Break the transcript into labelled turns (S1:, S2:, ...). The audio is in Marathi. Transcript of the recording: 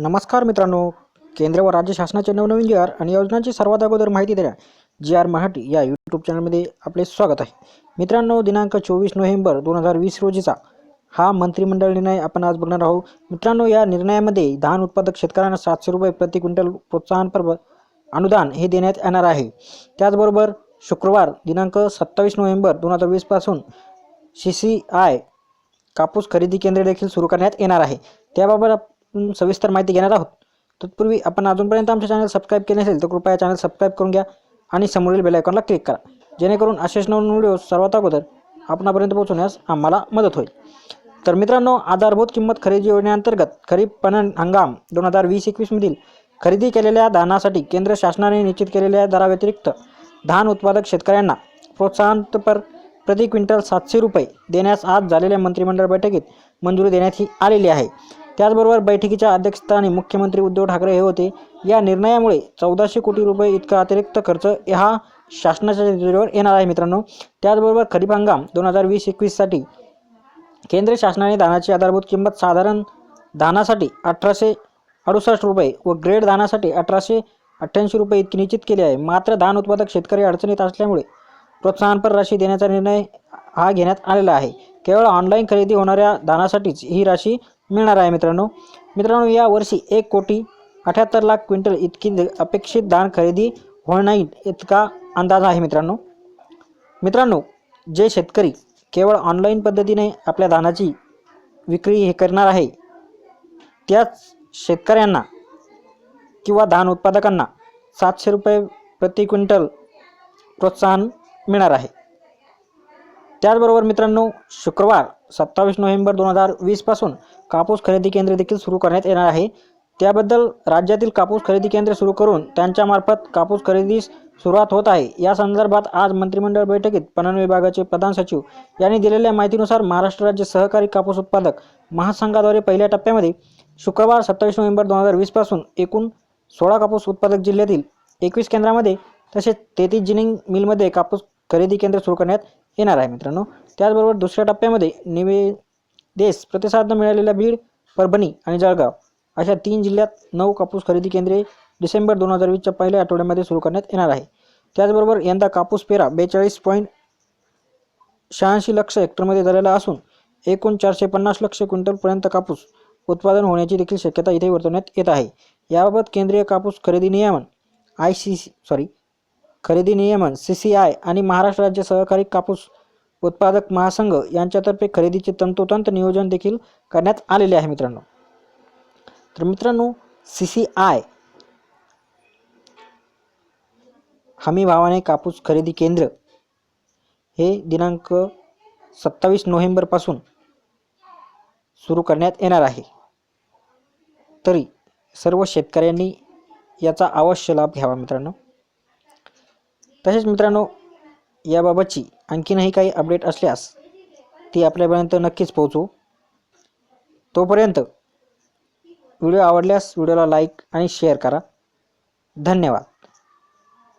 S1: नमस्कार मित्रांनो. केंद्र व राज्य शासनाचे नवनवीन जी आर आणि योजनांची सर्वात अगोदर माहिती देण्या जी आर मराठी या यूट्यूब चॅनलमध्ये आपले स्वागत आहे. मित्रांनो दिनांक चोवीस नोव्हेंबर दोन हजार वीस रोजीचा हा मंत्रिमंडळ निर्णय आपण आज बघणार आहोत. मित्रांनो या निर्णयामध्ये धान उत्पादक शेतकऱ्यांना सातशे रुपये प्रति क्विंटल प्रोत्साहनपर अनुदान हे देण्यात येणार आहे. त्याचबरोबर शुक्रवार दिनांक सत्तावीस नोव्हेंबर दोन हजार वीसपासून सी सी आय कापूस खरेदी केंद्र देखील सुरू करण्यात येणार आहे. त्याबाबत सविस्तर माहिती घेणार आहोत. तत्पूर्वी आपण अजूनपर्यंत आमचे चॅनल सबस्क्राईब केले नसेल तर कृपया चॅनल सबस्क्राईब करून घ्या आणि समोरील बेल आयकॉनला क्लिक करा. जेणेकरून असेच नवीन व्हिडिओ सर्वात अगोदर आपणापर्यंत पोहोचवण्यास आम्हाला मदत होईल. तर मित्रांनो आधारभूत किंमत खरेदी योजनेअंतर्गत खरीप पणन हंगाम दोन हजार वीस एकवीसमधील खरेदी केलेल्या धानासाठी केंद्र शासनाने निश्चित केलेल्या दराव्यतिरिक्त धान उत्पादक शेतकऱ्यांना प्रोत्साहनपर प्रति क्विंटल सातशे रुपये देण्यास आज झालेल्या मंत्रिमंडळ बैठकीत मंजुरी देण्यात ही आलेली आहे. त्याचबरोबर बैठकीच्या अध्यक्षस्थानी मुख्यमंत्री उद्धव ठाकरे हे होते. या निर्णयामुळे चौदाशे कोटी रुपये इतका अतिरिक्त खर्च हा शासनाच्या तिजोरीवर येणार आहे मित्रांनो. त्याचबरोबर खरीप हंगाम दोन हजार वीस एकवीससाठी केंद्र शासनाने धानाची आधारभूत किंमत साधारण धानासाठी अठराशे अडुसष्ट रुपये व ग्रेड धानासाठी अठराशे अठ्ठ्याऐंशी रुपये इतकी निश्चित केली आहे. मात्र धान उत्पादक शेतकरी अडचणीत असल्यामुळे प्रोत्साहनपर राशी देण्याचा निर्णय हा घेण्यात आलेला आहे. केवळ ऑनलाईन खरेदी होणाऱ्या धानासाठीच ही राशी मिळणार आहे मित्रांनो. मित्रांनो यावर्षी एक कोटी अठ्याहत्तर लाख क्विंटल इतकी अपेक्षित धान खरेदी होणार इतका अंदाज आहे मित्रांनो. मित्रांनो जे शेतकरी केवळ ऑनलाईन पद्धतीने आपल्या धानाची विक्री हे करणार आहे त्याच शेतकऱ्यांना किंवा धान उत्पादकांना सातशे रुपये प्रति क्विंटल प्रोत्साहन मिळणार आहे. त्याचबरोबर मित्रांनो शुक्रवार सत्तावीस नोव्हेंबर दोन हजार वीसपासून कापूस खरेदी केंद्र देखील सुरू करण्यात येणार आहे. त्याबद्दल राज्यातील कापूस खरेदी केंद्र सुरू करून त्यांच्यामार्फत कापूस खरेदीस सुरुवात होत आहे. या संदर्भात आज मंत्रिमंडळ बैठकीत पणन विभागाचे प्रधान सचिव यांनी दिलेल्या माहितीनुसार महाराष्ट्र राज्य सहकारी कापूस उत्पादक महासंघाद्वारे पहिल्या टप्प्यामध्ये शुक्रवार सत्तावीस नोव्हेंबर दोन हजार वीसपासून एकूण सोळा कापूस उत्पादक जिल्ह्यातील एकवीस केंद्रामध्ये तसेच तेहतीस जिनिंग मिलमध्ये कापूस खरेदी केंद्र सुरू करण्यात येणार आहे मित्रांनो. त्याचबरोबर दुसऱ्या टप्प्यामध्ये निवेदेस प्रतिसाद न मिळालेल्या बीड परभणी आणि जळगाव अशा तीन जिल्ह्यात नऊ कापूस खरेदी केंद्रे डिसेंबर दोन हजार वीसच्या पहिल्या आठवड्यामध्ये सुरू करण्यात येणार आहे. त्याचबरोबर यंदा कापूस पेरा बेचाळीस पॉईंट शहाऐंशी लक्ष हेक्टरमध्ये झालेला असून एकूण चारशे पन्नास लक्ष क्विंटलपर्यंत कापूस उत्पादन होण्याची देखील शक्यता इथे वर्तवण्यात येत आहे. याबाबत केंद्रीय कापूस खरेदी नियमन आय सी सॉरी खरेदी नियमन सी सी आय आणि महाराष्ट्र राज्य सहकारी कापूस उत्पादक महासंघ यांच्यातर्फे खरेदीचे तंतोतंत नियोजन देखील करण्यात आलेले आहे मित्रांनो. तर मित्रांनो सी सी आय हमी भावाने कापूस खरेदी केंद्र हे दिनांक सत्तावीस नोव्हेंबरपासून सुरू करण्यात येणार आहे. तरी सर्व शेतकऱ्यांनी याचा अवश्य लाभ घ्यावा मित्रांनो. तसेच मित्रांनो याबाबतची आणखीनही काही अपडेट असल्यास ती आपल्यापर्यंत नक्कीच पोहोचू. तोपर्यंत व्हिडिओ आवडल्यास व्हिडिओला लाईक आणि शेअर करा. धन्यवाद.